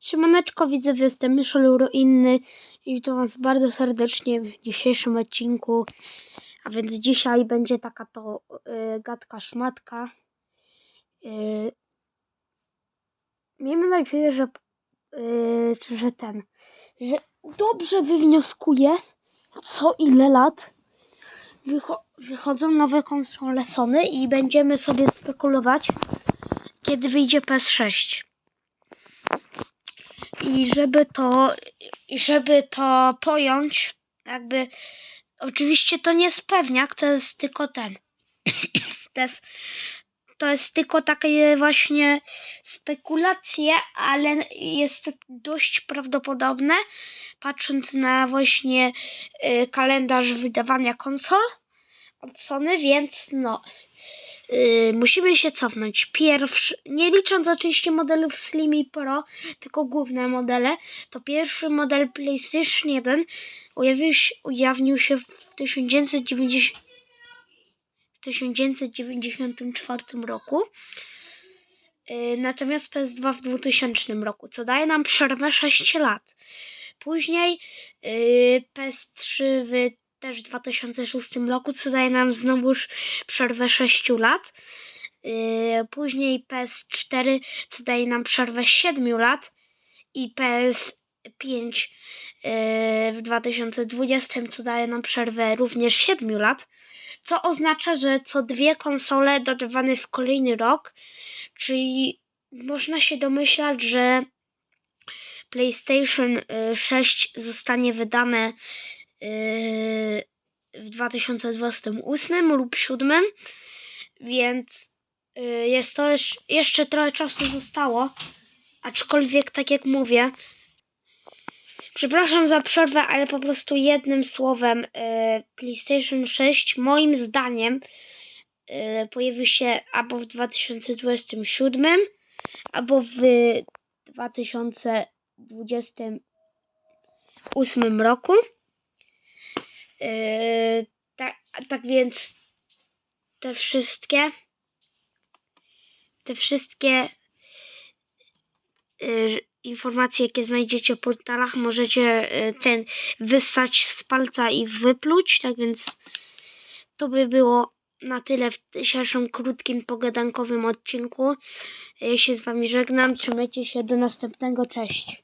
Siemaneczko, widzę, że jestem Myszol Ruinny i witam Was bardzo serdecznie w dzisiejszym odcinku. A więc dzisiaj będzie taka to y, gadka szmatka. Y, miejmy nadzieję, że, y, czy- że ten, że dobrze wywnioskuję, co ile lat wycho- wychodzą nowe konsole Sony i będziemy sobie spekulować, kiedy wyjdzie PS6. I żeby to, żeby to pojąć, jakby, oczywiście to nie jest pewniak, to jest tylko ten. to, jest, to jest tylko takie właśnie spekulacje, ale jest dość prawdopodobne, patrząc na właśnie y, kalendarz wydawania konsol od Sony, więc no. Y, musimy się cofnąć. Pierwszy, nie licząc oczywiście modelów Slim i Pro, tylko główne modele, to pierwszy model PlayStation 1 ujawnił się, ujawnił się w 1990, w 1994 roku. Yy, Natomiast PS2 w 2000 roku, co daje nam przerwę 6 lat. Później yy, PS3 w też w 2006 roku, co daje nam znowuż przerwę 6 lat. Yy, Później PS4, co daje nam przerwę 7 lat. I PS5 yy, w 2020, co daje nam przerwę również 7 lat, co oznacza, że co dwie konsole dodawany jest kolejny rok, czyli można się domyślać, że PlayStation y, 6 zostanie wydane y, w 2028 lub 2007, więc y, jest to jeszcze trochę czasu zostało. Aczkolwiek, tak jak mówię, przepraszam za przerwę, ale po prostu jednym słowem, y, PlayStation 6 moim zdaniem y, pojawi się albo w 2027, albo w 2028 roku. Tak, tak więc te wszystkie te wszystkie y, informacje, jakie znajdziecie w portalach, możecie y, ten wyssać z palca i wypluć. Tak więc to by było na tyle w dzisiejszym krótkim, pogadankowym odcinku. Ja się z Wami żegnam. Trzymajcie się do następnego. Cześć.